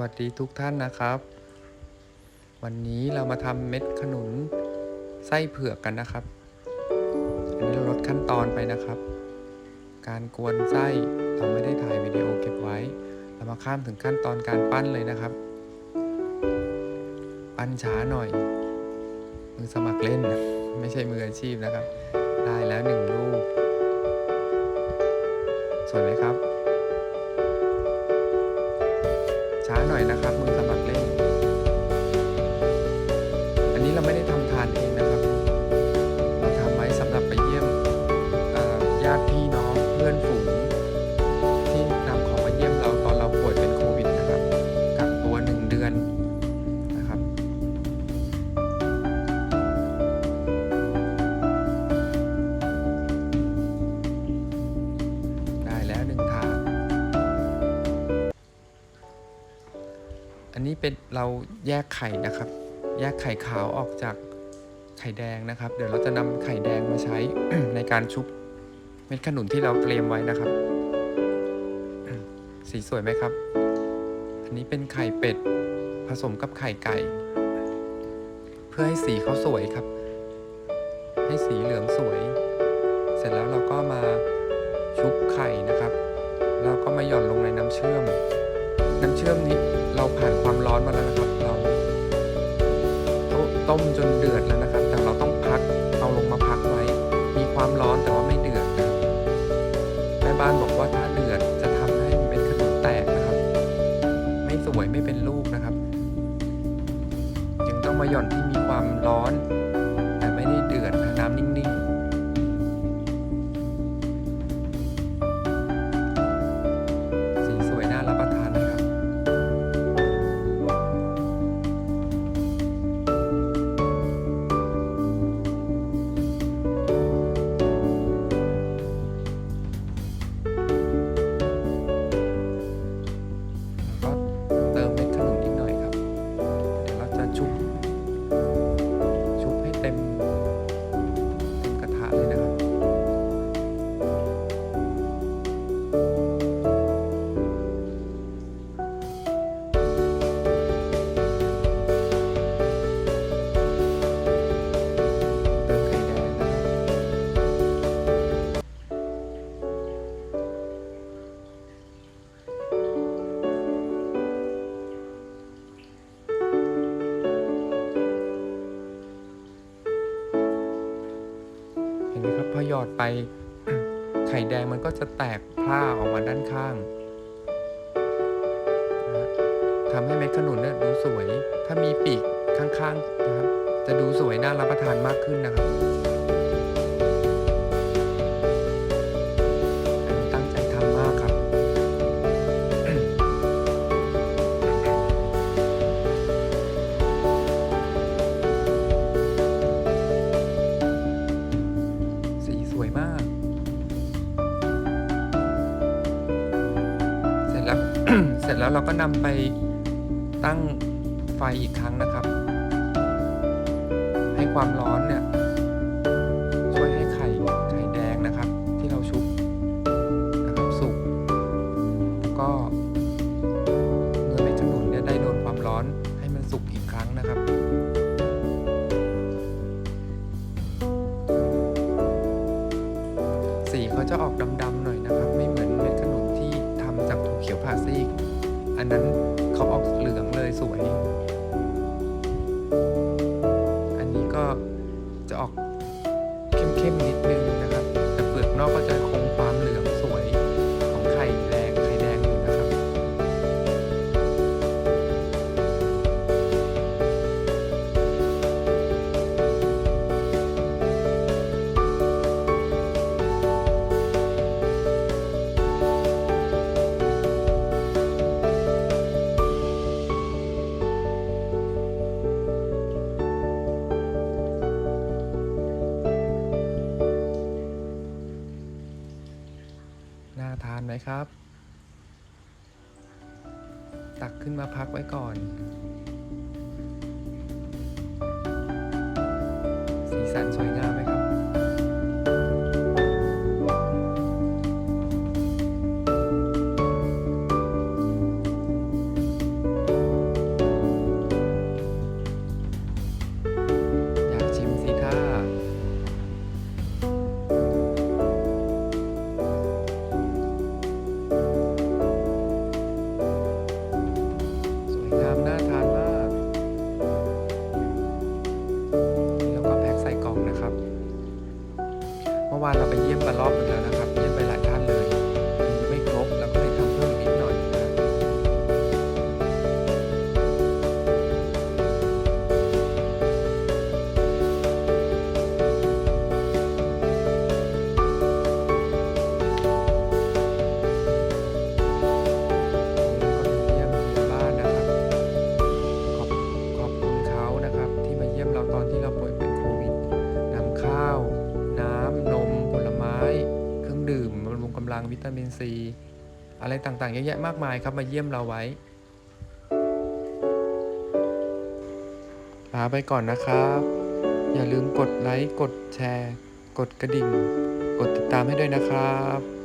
วัสดีทุกท่านนะครับ วันนี้เรามาทำเม็ดขนุนไส้เผือกกันนะครับ อันนี้เราลดขั้นตอนไปนะครับ การกวนไส้เราไม่ได้ถ่ายวิดีโอเก็บไว้ เรามาข้ามถึงขั้นตอนการปั้นเลยนะครับ ปั้นช้าหน่อย มือสมัครเล่นไม่ใช่มืออาชีพนะครับ ได้แล้วหนึ่งลูกสวยไหมครับ ช้าหน่อยนะครับ มือสมัครเล่น อันนี้เราไม่ได้ทำทานเองนะครับ เราทำไว้สำหรับไปเยี่ยมญาติพี่น้องเพื่อนฝูงที่นำของมาเยี่ยมเราตอนเราป่วยเป็นโควิดนะครับกักตัวหนึ่งเดือนนะครับ ได้แล้วหนึ่งถาน นี้เป็นเราแยกไข่นะครับ แยกไข่ขาวออกจากไข่แดงนะครับ เดี๋ยวเราจะนำไข่แดงมาใช้ในการชุบเม็ดขนุนที่เราเตรียมไว้นะครับ สีสวยไหมครับ อันนี้เป็นไข่เป็ดผสมกับไข่ไก่ เพื่อให้สีเขาสวยครับ ให้สีเหลืองสวย เสร็จแล้วเราก็มาชุบไข่นะครับ แล้วก็มาหย่อนลงในน้ำเชื่อม น้ำเชื่อมนี้เราผ่านความร้อนมาแล้วนะครับ เราต้มจนเดือดแล้วนะครับ แต่เราต้องพักเอาลงมาพักไว้ มีความร้อนแต่ว่าไม่เดือดนะครับแม่บ้านบอกว่าถ้าเดือดจะทำให้เม็ดขนุนแตกนะครับ ไม่สวยไม่เป็นลูกนะครับ จึงต้องมาหย่อนที่มีความร้อน อดไป ไข่แดงมันก็จะแตกพร่าออกมาด้านข้างนะทำให้เม็ดขนุนเนี่ยดูสวย ถ้ามีปีกข้างๆนะครับ จะดูสวยน่ารับประทานมากขึ้นนะครับ เสร็จแล้วเราก็นำไปตั้งไฟอีกครั้งนะครับ ให้ความร้อนเนี่ยช่วยให้ไข่ไข่แดงนะครับ ที่เราชุบนะครับสุกก็เนื้อเม็ดขนุนเนี่ยได้โดนความร้อนให้มันสุกอีกครั้งนะครับสีเขาจะออกดำ อันนั้นเขาออกเหลืองเลยสวย น่าทานไหมครับ ตักขึ้นมาพักไว้ก่อน สีสันสวยงามไหม วิตามินซี อะไรต่างๆเยอะแยะมากมายครับมาเยี่ยมเราไว้ลาไปก่อนนะครับ อย่าลืมกดไลค์ กดแชร์ กดกระดิ่ง กดติดตามให้ด้วยนะครับ